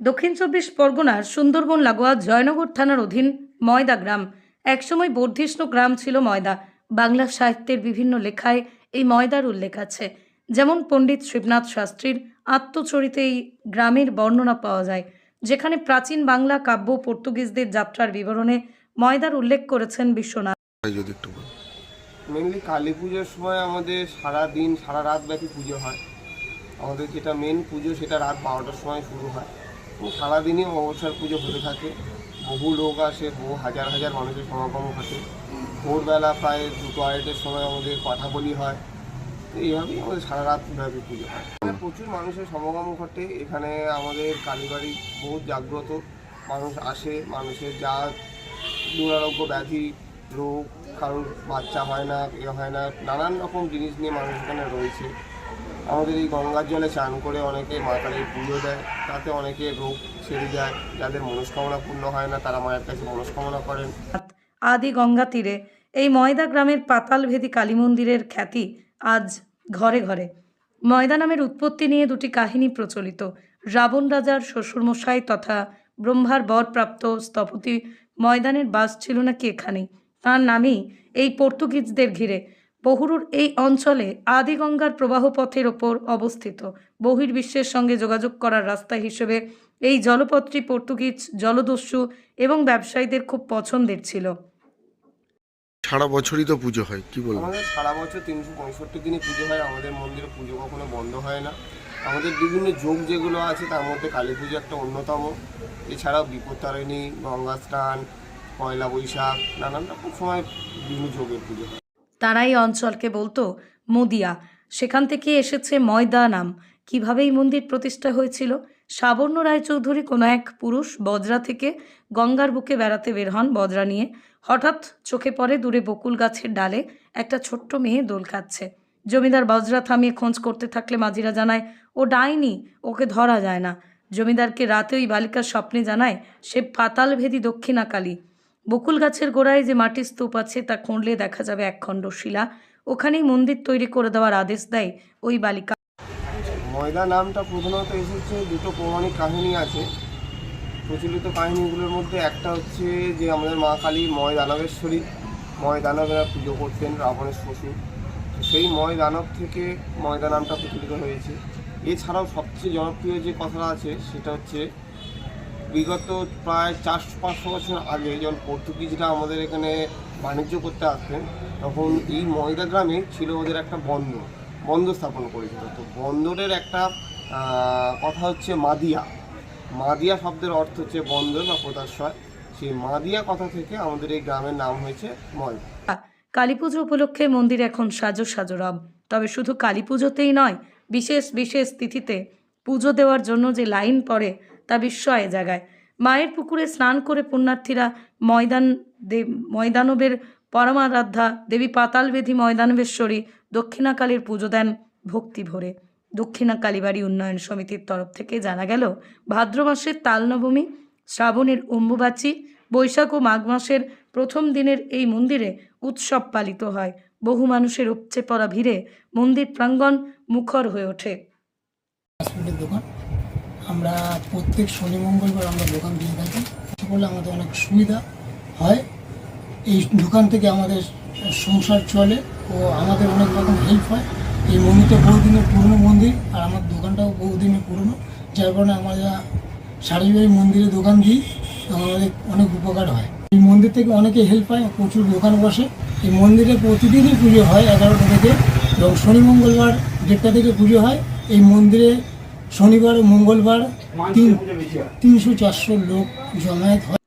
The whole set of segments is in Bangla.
দক্ষিণ চব্বিশ পরগনার সুন্দরবন লাগোয়া জয়নগর থানার অধীন ময়দা গ্রাম। একসময় বর্ধিষ্ণু গ্রাম ছিল ময়দা। বাংলা সাহিত্যের বিভিন্ন লেখায় এই ময়দার উল্লেখ আছে। যেমন পণ্ডিত শিবনাথ শাস্ত্রীর আত্মচরিতে এই গ্রামের বর্ণনা পাওয়া যায় যেখানে প্রাচীন বাংলা কাব্য পর্তুগিজদের যাত্রার বিবরণে ময়দার উল্লেখ করেছেন বিশ্বনাথ। ভাই যদি একটু মেনলি কালী পুজোর সময় আমাদের সারা দিন সারা রাত ব্যাপী পুজো হয়। আমাদের যেটা মেন পুজো সেটা রাত বারোটার সময় শুরু হয়। সারাদিনই অবসর পুজো হতে থাকে। বহু লোক আসে, বহু হাজার হাজার মানুষের সমাগম ঘটে। ভোরবেলা প্রায় দুটো আড়াইটের সময় আমাদের কথা বলি হয় এইভাবেই আমাদের সারা রাত ব্যাপী পুজো হয়। প্রচুর মানুষের সমাগম ঘটে। এখানে আমাদের কালীবাড়ি বহুত জাগ্রত। মানুষ আসে, মানুষের যা দুরারোগ্য ব্যাধি, রোগ, কারোর বাচ্চা হয় না এ হয় না, নানান রকম জিনিস নিয়ে মানুষ এখানে রয়েছে। আমাদের এই গঙ্গার জলে চান করে অনেকে মা কালীর পুজো দেয়, তাতে অনেকে রোগ ছেড়ে যায়, যাদের মনস্কামনা পূর্ণ হয় না, তারা মায়ের কাছে মনস্কামনা করেন। আদি গঙ্গা তীরে, এই ময়দা গ্রামের পাতালভেদী কালী মন্দিরের খ্যাতি আজ ঘরে ঘরে। ময়দা নামের উৎপত্তি নিয়ে দুটি কাহিনী প্রচলিত। রাবণ রাজার শ্বশুরমশাই তথা ব্রহ্মার বরপ্রাপ্ত স্থপতি ময়দানের বাস ছিল নাকি এখানেই? তার নামেই এই পর্তুগিজদের ঘিরে। বহুরুর এই অঞ্চলে আদি গঙ্গার প্রবাহ পথের ওপর অবস্থিত। বহির্বিশ্বের সঙ্গে যোগাযোগ করার রাস্তা হিসেবে এই জলপথটি পর্তুগিজ জলদস্যু এবং ব্যবসায়ীদের খুব পছন্দের ছিল। সারা বছরই তো পুজো হয় কি বলব? আমাদের সারা বছর তিনশো পঁয়ষট্টি দিনই পুজো হয় আমাদের মন্দিরে পুজো কখনো বন্ধ হয় না। আমাদের বিভিন্ন যোগ যেগুলো আছে তার মধ্যে কালী পুজো একটা অন্যতম। এছাড়াও বিপত্তারিণী গঙ্গা স্নান পয়লা বৈশাখ নানান রকম সময় বিভিন্ন যোগের পুজো হয়। তারা এই অঞ্চলকে বলতো মুদিয়া। সেখান থেকে এসেছে ময়দা নাম কীভাবে এই মন্দির প্রতিষ্ঠা হয়েছিল? সাবর্ণ রায়চৌধুরী কোনো এক পুরুষ বজরা থেকে গঙ্গার বুকে বেড়াতে বের হন বজরা নিয়ে। হঠাৎ চোখে পড়ে দূরে বকুল গাছের ডালে একটা ছোট্ট মেয়ে দোল খাচ্ছে জমিদার বজরা থামিয়ে খোঁজ করতে থাকলে মাঝিরা জানায়, ও ডাইনি, ওকে ধরা যায় না। জমিদারকে রাতে ওই বালিকার স্বপ্নে জানায়, সে পাতালভেদী দক্ষিণাকালী। বকুল গাছের গোড়ায় যে মাটির স্তূপ আছে, তা খুঁড়লে দেখা যাবে একখণ্ড শিলা। ওখানেই মন্দির তৈরি করে দেওয়ার আদেশ দেয় ওই বালিকা। ময়দা নামটা প্রধানত এসেছে, দুটো পৌরাণিক কাহিনী আছে। প্রচলিত কাহিনীগুলোর মধ্যে একটা হচ্ছে যে, আমাদের মা কালী ময় দানবেশ্বরী ময় দানবেরা পুজো করতেন রাবণের শ্বশুর। সেই ময় দানব থেকে ময়দা নামটা প্রচলিত হয়েছে। এছাড়াও সবচেয়ে জনপ্রিয় যে কথাটা আছে, সেটা হচ্ছে বিগত প্রায় চারশো পাঁচশো বছর আগে যখন পর্তুগিজরা আমাদের এখানে বাণিজ্য করতে আসতেন, তখন এই ময়দা গ্রামে ছিল ওদের একটা বন্দর বন্দর স্থাপন করেছিল। তো বন্দরের একটা কথা হচ্ছে মাদিয়া। মাদিয়া শব্দের অর্থ হচ্ছে বন্দর বা পোতাশ্রয় সেই মাদিয়া কথা থেকে আমাদের এই গ্রামের নাম হয়েছে ময়দা। কালী পুজো উপলক্ষে মন্দির এখন সাজো সাজো রব। তবে শুধু কালী পুজোতেই নয়, বিশেষ বিশেষ তিথিতে পুজো দেওয়ার জন্য যে লাইন পড়ে তা বিস্ময়ে জাগায়। মায়ের পুকুরে স্নান করে পুণ্যার্থীরা ময়দান দেব ময়দানবের পরমারাধ্যা দেবী পাতালবেদী ময়দানবেশ্বরী দক্ষিণাকালীর পুজো দেন ভক্তি ভরে। দক্ষিণা কালীবাড়ি উন্নয়ন সমিতির তরফ থেকে জানা গেল, ভাদ্র মাসের তালনবমী, শ্রাবণের অম্বুবাচী, বৈশাখ ও মাঘ মাসের প্রথম দিনের এই মন্দিরে উৎসব পালিত হয়। বহু মানুষের উপচে পড়া ভিড়ে মন্দির প্রাঙ্গণ মুখর হয়ে ওঠে। আমরা প্রত্যেক শনি, মঙ্গলবার আমরা দোকান দিয়ে থাকি। করলে আমাদের অনেক সুবিধা হয়। এই দোকান থেকে আমাদের সংসার চলে ও আমাদের অনেক রকম হেল্প হয়। এই মন্দিরটা বহুদিনের পুরনো মন্দির আর আমার দোকানটাও বহুদিনের পুরনো। যার কারণে আমরা সারিবাড়ি মন্দিরে দোকান দিই আমাদের অনেক উপকার হয়। এই মন্দির থেকে অনেকে হেল্প হয় প্রচুর দোকান বসে। এই মন্দিরে প্রতিদিনই পুজো হয় এগারোটা থেকে এবং শনি, মঙ্গলবার দেড়টা থেকে পুজো হয়। এই মন্দিরে শনিবার ও মঙ্গলবার তিন তিনশো চারশো লোক জমায়েত হয়।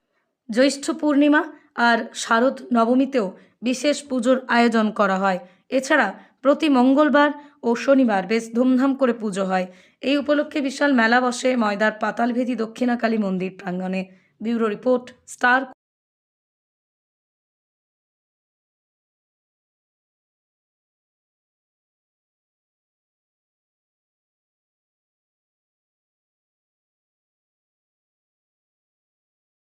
জ্যৈষ্ঠ পূর্ণিমা আর শারদ নবমীতেও বিশেষ পুজোর আয়োজন করা হয়। এছাড়া প্রতি মঙ্গলবার ও শনিবার বেশ ধুমধাম করে পুজো হয়। এই উপলক্ষে বিশাল মেলা বসে ময়দার পাতালভেদী দক্ষিণাকালী মন্দির প্রাঙ্গণে। Bureau report star